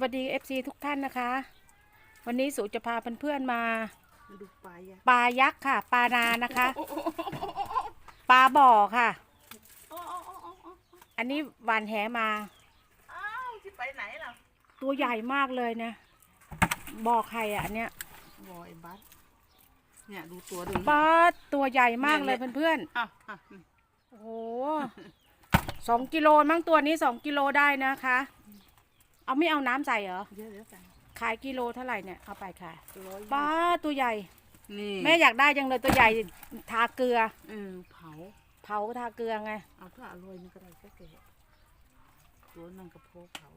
วัสดี FC ทุกท่านนะคะ วันนี้สุจะพาเพื่อนๆมามาดูปลายอะปลายักษ์ค่ะ ปลานานะคะ ปลาบ่อค่ะโอ้โอ้โอ้โอ้โอ้อันนี้หวานแหมาอ้าวที่ไปไหนล่ะตัวใหญ่มากเลยนะบ่อใครอะอันเนี้ยบอยบัสเนี่ยดูตัวดูปลาตัวใหญ่มากเลยเนี่ยเพื่อนอะอะอืมๆโอ้โหสองกิโลมั้งตัวนี้สองกิโลได้นะคะ เอาไม่เอาน้ำใส่เหรอเดี๋ยวเดี๋ยวกันขายกิโลเท่าไหร่เนี่ย เอาไปค่ะร้อยปลาตัวใหญ่ นี่แม่อยากได้จังเลยตัวใหญ่ทาเกลือ เออเผา เผาทาเกลือไง เอาถ้าอร่อยนี่ก็ได้แค่แก่ตัวนั่งกระโพกเผา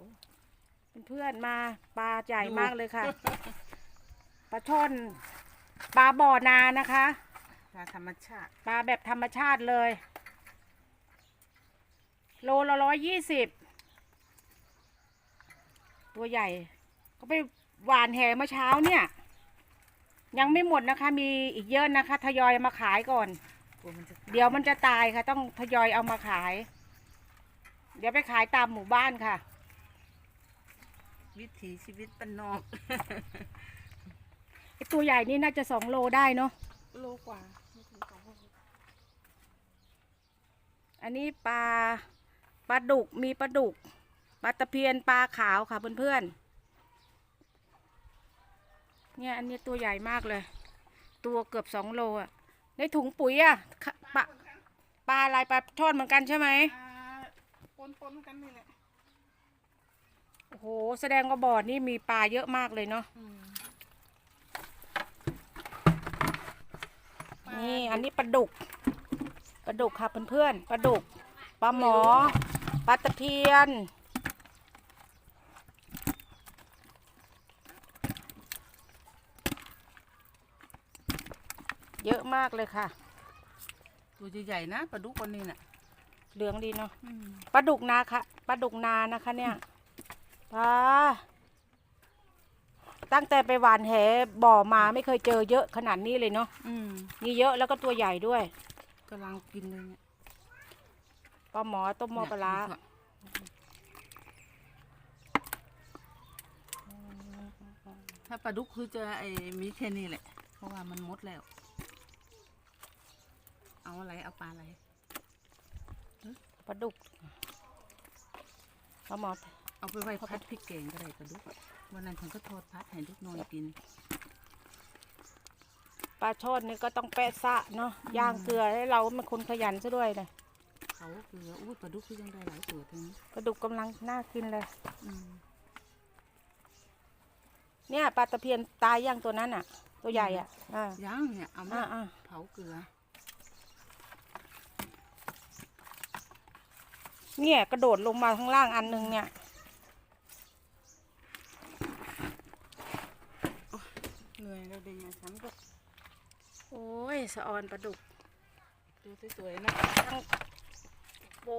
เพื่อนๆมาปลาใหญ่ดูมากเลยค่ะ ปลาช่อน ปลาบ่อนานะคะ ปลาธรรมชาติ ปลาแบบธรรมชาติเลย โลละร้อยยี่สิบ ตัวใหญ่ก็ไปหวานแหเมื่อเช้าเนี่ย ยังไม่หมดนะคะ มีอีกเยอะนะคะ ทยอยเอามาขายก่อนตัวมันจะเดี๋ยวมันจะตายค่ะ ต้องทยอยเอามาขาย เดี๋ยวไปขายตามหมู่บ้านค่ะ วิถีชีวิตปานนอกไอตัวใหญ่นี่น่าจะสองโลได้เนาะโลกว่าไม่ถึงสองโลอันนี้ปลาปลาดุกมีปลาดุก ปลาตะเพียนปลาขาวค่ะเพื่อนๆ เนี่ยอันนี้ตัวใหญ่มากเลย ตัวเกือบสองโลอะ ในถุงปุ๋ยอะค่ะปลาปลาอะไรปลาทอดเหมือนกันใช่ไหมอ่าปนปนๆกันนี่แหละ โอ้โห แสดงว่าบ่อนี่มีปลาเยอะมากเลยเนาะอืมนี่อันนี้ปลาดุกปลาดุกค่ะเพื่อนๆปลาดุกปลาหมอปลาตะเพียน เยอะมากเลยค่ะ ตัวใหญ่ๆนะปลาดุกวันนี้น่ะเหลืองดีเนาะอืมปลาดุกนาค่ะปลาดุกนานะคะเนี่ยปลาตั้งแต่ไปหวานแหบ่อมาไม่เคยเจอเยอะขนาดนี้เลยเนาะอืมมีเยอะแล้วก็ตัวใหญ่ด้วยกำลังกินเลยเนี่ยปลาหมอต้มหม้อปลาร้าถ้าปลาดุกคือจะไอ้มีแค่นี้แหละ เพราะว่ามันหมดแล้ว เอาอะไร เอาปลาอะไรปลาดุกปลาหมอเอาไปไว้พัดพริกแกงก็ได้ปลาดุกอะวันนั้นฉันก็ทอดพัดให้ลูกน้อยกินปลาช่อนนี่ก็ต้องแปะซะเนาะย่างเกลือให้เราเป็นคนขยันซะด้วยเลยเขาเกลืออู้ปลาดุกคือยังได้หลายตัวทั้งนี้ปลาดุกกำลังน่ากินเลยอืมเนี่ยปลาตะเพียนตายย่างตัวนั้นอะ ตัวใหญ่อะอ่ายังเนี่ยเอามาอ่าอ่าเผาเกลือ เนี่ยกระโดดลงมาข้างล่างอันหนึงเนี่ย เหนื่อยแล้วเดี๋ยวเนี่ยฉันก็โอ้ยสะออนปลาดุก ดูสวยๆนะทั้งโบ